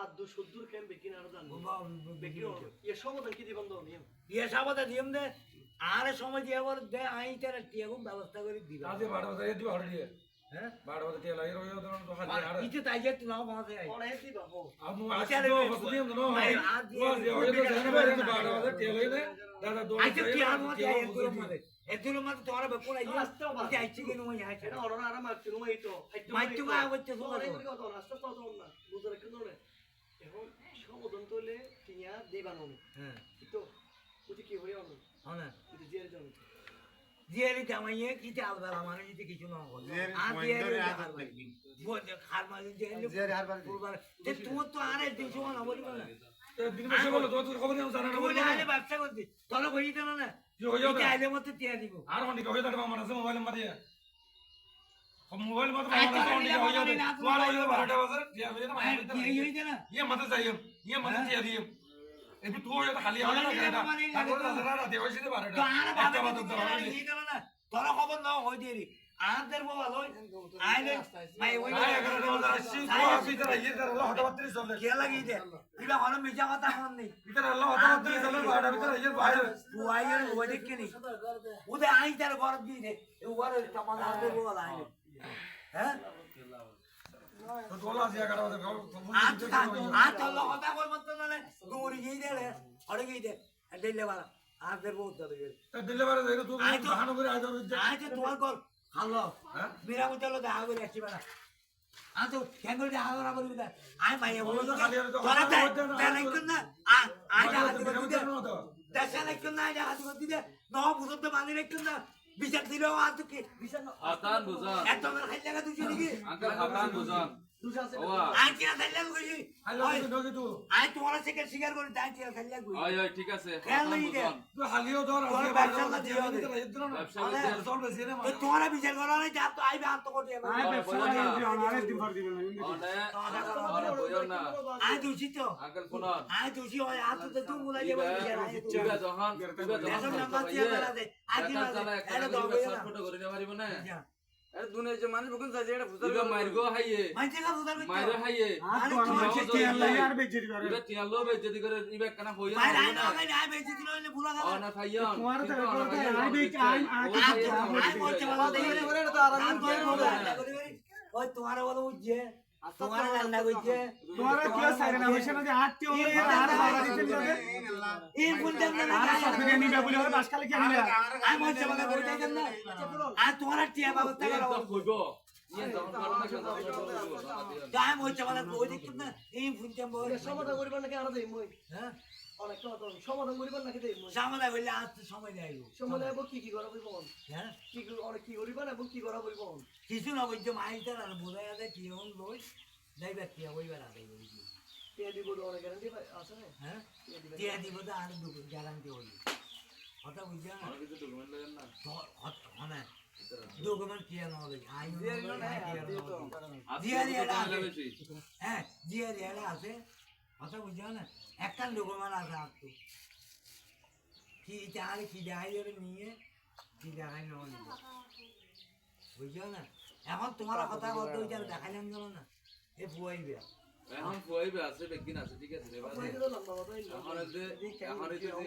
বেকি না জান বেকি ইয়ে ইয়ে সমাধান কি দিবেন দাও নিয়ম। সাবাদা দিম দে। আর সময় দিয়ে আবার দে আই তার টিয়াগুম ব্যবস্থা করে দিবা। বাজে এটি ভালো দিয়ে হ্যাঁ? তো তাই যে নাও আই বাবু। না ওই তো জানে বাইরে বারো বাজে তেল হইলে দাদা দো আইছে কি আর মতে আই এগুলো মতে এগুলো মতে তোমার বেপুর আই রাস্তাও বাদ। যে আইছে কি নয় এটা অরনা আরাম আর তুমি এই তো মাইটু গা হচ্ছে তো অনেক করে কথা রাস্তা তো তো না। বুঝরে কেন রে এখন সমাধান তোলে টিয়া দেবানো হ্যাঁ। তো বুঝি কি হই অন হ্যাঁ বুঝি জের জন জিয়ারি জামাইয়ে কি চাল বেলা মানে যদি কিছু না হল আর জিয়ারি বলে খার মাঝে জিয়ারি পুরবার তে তুমি তো আর একদিন সময় না বলব না। দিন বেশি বলো তো খবর নেই জানা না তুমি আইলে ব্যবসা করতে। তলে বই দেন না। কি হয়ে আইলে মতে টিয়া দিব। আর অনেক হয়ে যাবে আমার আছে মোবাইল মারিয়া মোবাইল মত আই আমার তো আছে আইলে অনেক হয়ে যাবে বাবা তোমার না, হয়ে যাবে বারোটা বাজে দিয়া হয়ে যাবে আই কি হইছে না ये मत जाइए ये मत जाइए दिए এবার তুই এটা খালি হবে না এটা তারপর দাদা রাতে হইছে তো বারোটা আর একটা বাবা বাদ তো দাও হই দেন না তোর খবর না হই দেরি আমাদের বাবা লই আইলে মাই ওই আয় এগারোটা বাজে আসছি তুই আসি তারা ইয়ে তারা আল্লাহ হঠাৎ করে চলে কে লাগি দে ইবা হলো মিজা কথা মন নেই ভিতরে আল্লাহ হঠাৎ করে চলে বারোটা ভিতরে ইয়ে বাইরে বুয়াইয়ের ওই দেখে নি ওদে আই তার ঘর দিয়ে দে ওর তামাল হাতে বল আইলে মানি রাখ না বিচার দিলেও আর তো কি বিচার হাতান বুঝান। এত আমার খাই লাগা তুই নাকি আঙ্কেল হাতান বুঝান। আই কি খাই লাগা কইছি আল্লাহ নগে তুই আই তোমার থেকে শিকার করে তাই কি খাই লাগা ওই ওই ঠিক আছে খেয়াল হাতান লাগি দে। বুঝান তুই হালিও ধর তোর আছে ব্যবসা বারোটা না বাজে দিও দে। দিন না ব্যবসা আরে, করতে চল বেশি রে তো যা আইবে আন্ত করতে আই আই হয় যাবে যখন যখন নাম্বার দিয়ে বেলা দে আগে না এটা একটা দাও ফটো করে নিয়ে পারিব না আরে দুনে যে মানুষ বুকুন যাচ্ছে এটা বুঝতে ইবা মাইরগো হাইয়ে মাইতে কা বুঝার মাইরো হাইয়ে আরে তোমার তোমার যে টিয়ার লাগে আর ইবা টিয়ার লো বেজতি করে ইবা কানা হইয়া মাইর আই না আই আই বেচি দিল ভুলা গেল না খাইয়া তোমার তো রেকর্ড আই বেচ- আই- আই- আই বলতে বলা দেই ওরে এটা তো আরাম ওই তোমার বলো বুঝছে তোমার রান্না কইছে তোমারা কি সাইরে না হইছে না যে আটটি হলো আর বাড়া দিতে লাগে এই কোন না আর সব বিরিয়ানি বেবুলি হলে বাসকালে কি আনিলা আই বলতে বলা করে দেন না। আর তোমার টিয়া ব্যবস্থা কইবো ইয়ে যখন কারণ না কেন গায় বলতে বলা কই দেখুন না এই ফুনতে বল সমাধান করিবার নাকি আরও দেই মই? হ্যাঁ। অনেক কথা সমাধান করিবার নাকি দেই মই? সামনে হইলে আজ তো সময় দেয় সমাধান এবং কি কি করা বলব হ্যাঁ। কি কি- অনেক কি করিবার এবং কি করা বলব কিছু না বলছে মাইটার আর বোঝা যাবে কি হন লই যাইবা কি হইবার আগে বলছি টিয়া দিব অনেক গ্যারান্টি আছে না? হ্যাঁ? টিয়া দিব তো আর দুটো গ্যারান্টি হইবে কথা বুঝছ না? কিছু ডকুমেন্ট লাগেন না? হ্যাঁ ডকুমেন্ট কি না? হবে আই আজকে জিয়ারি তো আছে। হ্যাঁ জিয়ারি এটা আছে? কথা বুঝছ না? একটা ডকুমেন্ট আছে আর কি। চাল কি দেখাই ওরে নিয়ে? কি দেখাই না বুঝছ না? এখন তোমার কথা বলতে দেখাইলাম জানো না এ বুয়াইবে এখন ফুয়াইবে আছে আছে ঠিক আছে এখন এখন